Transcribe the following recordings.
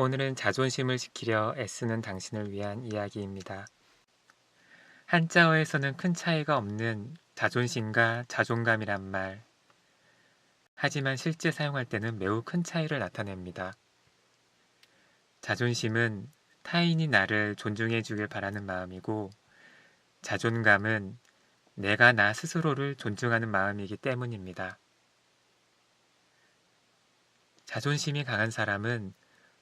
오늘은 자존심을 지키려 애쓰는 당신을 위한 이야기입니다. 한자어에서는 큰 차이가 없는 자존심과 자존감이란 말. 하지만 실제 사용할 때는 매우 큰 차이를 나타냅니다. 자존심은 타인이 나를 존중해 주길 바라는 마음이고, 자존감은 내가 나 스스로를 존중하는 마음이기 때문입니다. 자존심이 강한 사람은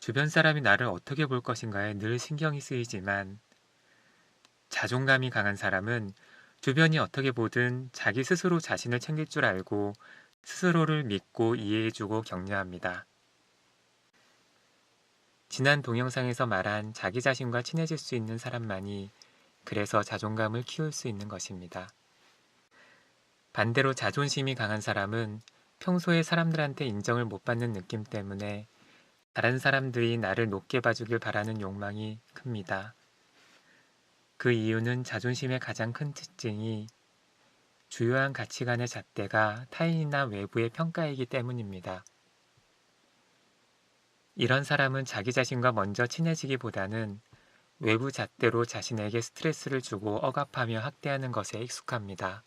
주변 사람이 나를 어떻게 볼 것인가에 늘 신경이 쓰이지만 자존감이 강한 사람은 주변이 어떻게 보든 자기 스스로 자신을 챙길 줄 알고 스스로를 믿고 이해해주고 격려합니다. 지난 동영상에서 말한 자기 자신과 친해질 수 있는 사람만이 그래서 자존감을 키울 수 있는 것입니다. 반대로 자존심이 강한 사람은 평소에 사람들한테 인정을 못 받는 느낌 때문에 다른 사람들이 나를 높게 봐주길 바라는 욕망이 큽니다. 그 이유는 자존심의 가장 큰 특징이 주요한 가치관의 잣대가 타인이나 외부의 평가이기 때문입니다. 이런 사람은 자기 자신과 먼저 친해지기보다는 외부 잣대로 자신에게 스트레스를 주고 억압하며 학대하는 것에 익숙합니다.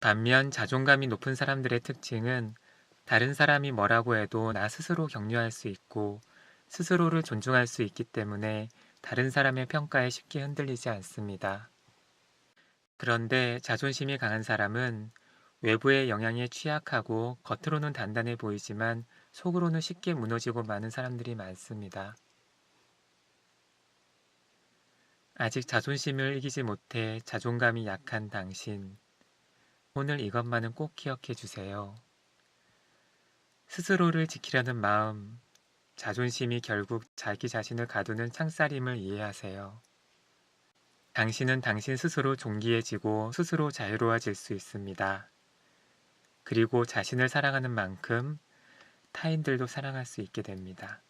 반면 자존감이 높은 사람들의 특징은 다른 사람이 뭐라고 해도 나 스스로 격려할 수 있고 스스로를 존중할 수 있기 때문에 다른 사람의 평가에 쉽게 흔들리지 않습니다. 그런데 자존심이 강한 사람은 외부의 영향에 취약하고 겉으로는 단단해 보이지만 속으로는 쉽게 무너지고 마는 사람들이 많습니다. 아직 자존심을 이기지 못해 자존감이 약한 당신. 오늘 이것만은 꼭 기억해 주세요. 스스로를 지키려는 마음, 자존심이 결국 자기 자신을 가두는 창살임을 이해하세요. 당신은 당신 스스로 존귀해지고 스스로 자유로워질 수 있습니다. 그리고 자신을 사랑하는 만큼 타인들도 사랑할 수 있게 됩니다.